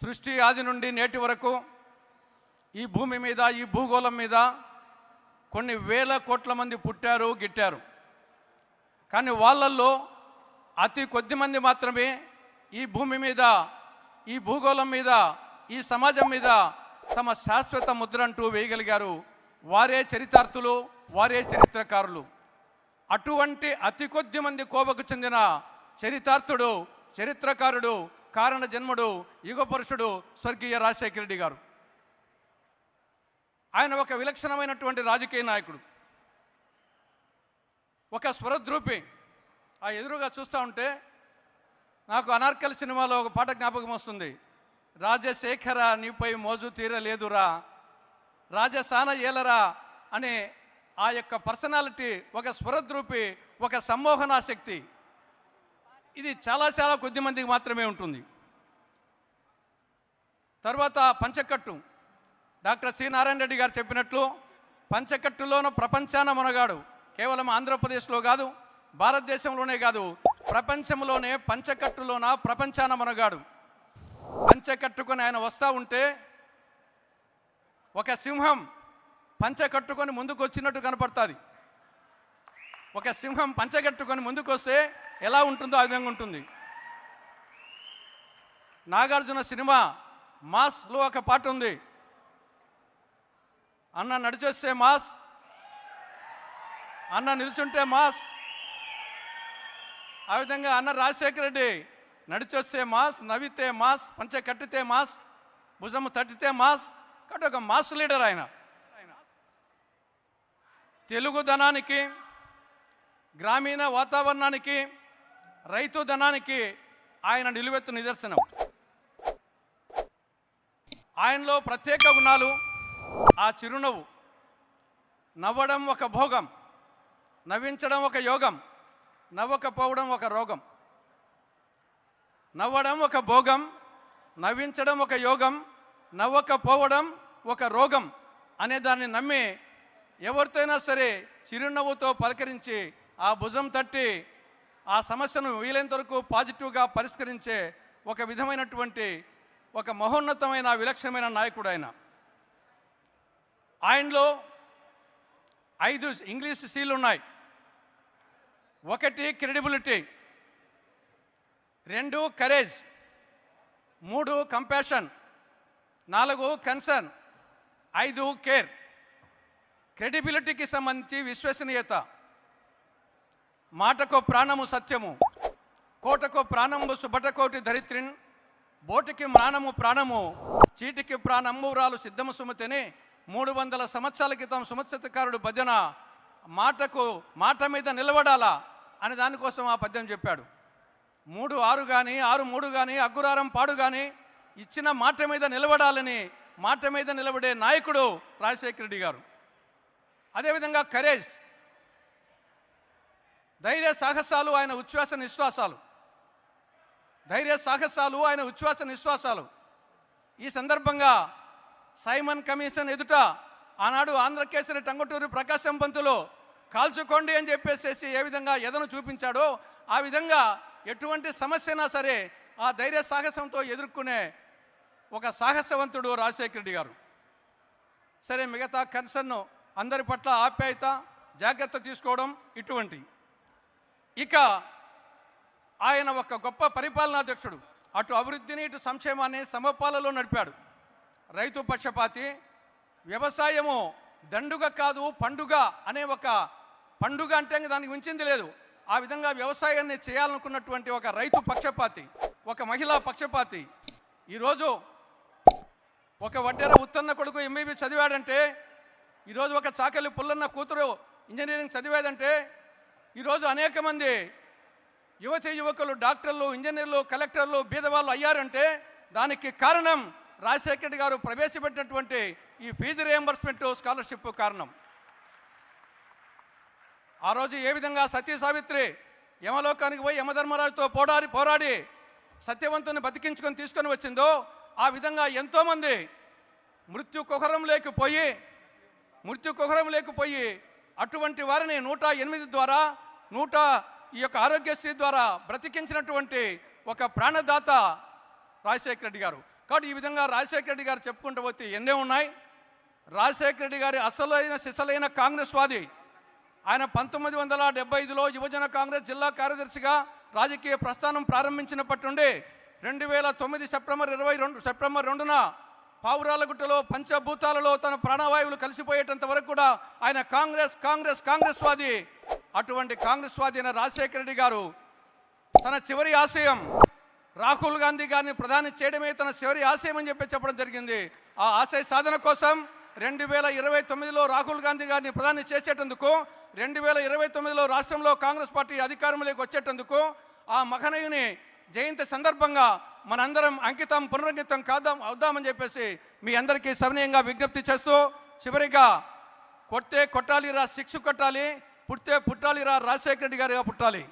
సృష్టి ఆది నుండి నేటి వరకు ఈ భూమి మీద ఈ భూగోళం మీద కొన్ని వేల కోట్ల మంది పుట్టారు గిట్టారు. కానీ వాళ్ళల్లో అతి కొద్ది మంది మాత్రమే ఈ భూమి మీద ఈ భూగోళం మీద ఈ సమాజం మీద తమ శాశ్వత ముద్ర అంటూ వేయగలిగారు. వారే చరితార్థులు వారే చరిత్రకారులు. అటువంటి అతి కొద్ది మంది కోవకు చెందిన చరితార్థుడు చరిత్రకారుడు కారణ జన్ముడు యుగపురుషుడు స్వర్గీయ రాజశేఖర రెడ్డి గారు. ఆయన ఒక విలక్షణమైనటువంటి రాజకీయ నాయకుడు. ఒక స్వరద్రూపి. ఆ ఎదురుగా చూస్తూ ఉంటే నాకు అనార్కల్ సినిమాలో ఒక పాట జ్ఞాపకం వస్తుంది. రాజశేఖర నీపై మోజు తీరలేదురా. రాజసాన ఏలరా అనే ఆ యొక్క పర్సనాలిటీ ఒక స్వరద్రూపి ఒక సమ్మోహనాశక్తి శక్తి. ఇది చాలా చాలా కొద్ది మందికి మాత్రమే ఉంటుంది. తర్వాత పంచకట్టు. డాక్టర్ సి నారాయణ రెడ్డి గారు చెప్పినట్లు పంచకట్టులోన ప్రపంచాన మునగాడు. కేవలం ఆంధ్రప్రదేశ్లో కాదు భారతదేశంలోనే కాదు ప్రపంచంలోనే పంచకట్టులోన ప్రపంచాన మునగాడు. పంచకట్టుకొని ఆయన వస్తూ ఉంటే ఒక సింహం పంచకట్టుకొని ముందుకు వచ్చినట్టు కనపడుతుంది. ఒక సింహం పంచగట్టుకొని ముందుకు వస్తే ఎలా ఉంటుందో ఆ విధంగా ఉంటుంది. నాగార్జున సినిమా మాస్లో ఒక పాట ఉంది. అన్న నడిచొస్తే మాస్ అన్న నిలుచుంటే మాస్. ఆ విధంగా అన్న రాజశేఖర రెడ్డి నడిచొస్తే మాస్ నవ్వితే మాస్ పంచ కట్టితే మాస్ భుజము తట్టితే మాస్. కాబట్టి ఒక మాస్ లీడర్ ఆయన. తెలుగుదనానికి గ్రామీణ వాతావరణానికి రైతు ధనానికి ఆయన నిలువెత్తు నిదర్శనం. ఆయనలో ప్రత్యేక గుణాలు ఆ చిరునవ్వు. నవ్వడం ఒక భోగం నవ్వించడం ఒక యోగం నవ్వకపోవడం ఒక రోగం. నవ్వడం ఒక భోగం నవ్వించడం ఒక యోగం నవ్వకపోవడం ఒక రోగం అనే దాన్ని నమ్మి ఎవరితోనైనా సరే చిరునవ్వుతో పలకరించి ఆ భుజం తట్టి ఆ సమస్యను వీలైనంత వరకు పాజిటివ్గా పరిష్కరించే ఒక విధమైనటువంటి ఒక మహోన్నతమైన విలక్షణమైన నాయకుడు ఆయన. ఆయనలో ఐదు ఇంగ్లీష్ సీలు ఉన్నాయి. ఒకటి క్రెడిబిలిటీ రెండు కరేజ్ మూడు కంపాషన్ నాలుగు కన్సర్న్ ఐదు కేర్. క్రెడిబిలిటీకి సంబంధించి విశ్వసనీయత. మాటకు ప్రాణము సత్యము కోటకో ప్రాణము సుభటకోటి ధరిత్రిన్ బోటికి ప్రాణము ప్రాణము చీటికి ప్రాణంబురాలు సిద్ధము సుమతిని మూడు వందల సంవత్సరాల క్రితం సుమత్సతకారుడు భజన మాటకు మాట మీద నిలబడాలా అని దానికోసం ఆ పద్యం చెప్పాడు. మూడు ఆరు కానీ ఆరు మూడు కానీ అగ్గురారం పాడు కానీ ఇచ్చిన మాట మీద నిలబడాలని మాట మీద నిలబడే నాయకుడు రాజశేఖర రెడ్డి గారు. అదేవిధంగా కరేజ్ ధైర్య సాహసాలు ఆయన ఉచ్ఛ్వాస నిశ్వాసాలు. ధైర్య సాహసాలు ఆయన ఉచ్ఛ్వాస నిశ్వాసాలు. ఈ సందర్భంగా సైమన్ కమిషన్ ఎదుట ఆనాడు ఆంధ్రకేసరి టంగుటూరి ప్రకాశం పంతులు కాల్చుకోండి అని చెప్పేసేసి ఏ విధంగా ఎదను చూపించాడో ఆ విధంగా ఎటువంటి సమస్యనా సరే ఆ ధైర్య సాహసంతో ఎదుర్కొనే ఒక సాహసవంతుడు రాజశేఖర రెడ్డి గారు. సరే మిగతా కన్సర్న్ అందరి పట్ల ఆప్యాయత జాగ్రత్త తీసుకోవడం ఇటువంటి ఇక ఆయన ఒక గొప్ప పరిపాలనాధ్యక్షుడు. అటు అభివృద్ధిని ఇటు సంక్షేమాన్ని సమపాలలో నడిపాడు. రైతు పక్షపాతి వ్యవసాయము దండుగ కాదు పండుగ అనే ఒక పండుగ అంటే దానికి మించింది లేదు. ఆ విధంగా వ్యవసాయాన్ని చేయాలనుకున్నటువంటి ఒక రైతు పక్షపాతి ఒక మహిళా పక్షపాతి. ఈరోజు ఒక వడ్డెర ఉత్తన్న కొడుకు ఎంబీబీ చదివాడంటే ఈరోజు ఒక చాకలి పుల్లన్న కూతురు ఇంజనీరింగ్ చదివేదంటే ఈరోజు అనేక మంది యువత యువకులు డాక్టర్లు ఇంజనీర్లు కలెక్టర్లు బీదవాళ్ళు అయ్యారంటే దానికి కారణం రాజశేఖర రెడ్డి గారు ప్రవేశపెట్టినటువంటి ఈ ఫీజు రియంబర్స్మెంట్ స్కాలర్షిప్ కారణం. ఆ రోజు ఏ విధంగా సతీ సావిత్రి యమలోకానికి పోయి యమధర్మరాజుతో పోరాడి పోరాడి సత్యవంతుని బతికించుకొని తీసుకొని వచ్చిందో ఆ విధంగా ఎంతోమంది మృత్యు కుహరం లేకపోయి మృత్యు కుహరం లేకపోయి అటువంటి వారిని నూట ఎనిమిది ద్వారా నూట ఈ యొక్క ఆరోగ్యశ్రీ ద్వారా బ్రతికించినటువంటి ఒక ప్రాణదాత రాజశేఖర రెడ్డి గారు. కాబట్టి ఈ విధంగా రాజశేఖర రెడ్డి గారు చెప్పుకుంటూ పోతే ఎన్నే ఉన్నాయి. రాజశేఖర రెడ్డి గారి అసలైన సిసలైన కాంగ్రెస్ వాది. ఆయన పంతొమ్మిది వందల డెబ్బై ఐదులో యువజన కాంగ్రెస్ జిల్లా కార్యదర్శిగా రాజకీయ ప్రస్థానం ప్రారంభించినప్పటి నుండి రెండు వేల తొమ్మిది సెప్టెంబర్ ఇరవై రెండు సెప్టెంబర్ రెండున పావురాలగుట్టలో పంచభూతాలలో తన ప్రాణవాయువులు కలిసిపోయేటంత వరకు కూడా ఆయన కాంగ్రెస్ కాంగ్రెస్ కాంగ్రెస్ వాది అటువంటి కాంగ్రెస్ వాది అయిన రాజశేఖర రెడ్డి గారు తన చివరి ఆశయం రాహుల్ గాంధీ గారిని ప్రధాని చేయడమే తన చివరి ఆశయం అని చెప్పి చెప్పడం జరిగింది. ఆ ఆశయ సాధన కోసం రెండు వేల ఇరవై తొమ్మిదిలో రాహుల్ గాంధీ గారిని ప్రధాని చేసేటందుకు రెండు వేల ఇరవై తొమ్మిదిలో రాష్ట్రంలో కాంగ్రెస్ పార్టీ అధికారంలోకి వచ్చేటందుకు ఆ మహనయుని జయంతి సందర్భంగా మనందరం అంకితం పునరంకితం కాదాం అవుదామని చెప్పేసి మీ అందరికీ సవినయంగా విజ్ఞప్తి చేస్తూ చివరిగా కొడితే కొట్టాలిరా శిక్ష కొట్టాలి పుడితే పుట్టాలిరా రాజశేఖర రెడ్డి గారిగా పుట్టాలి.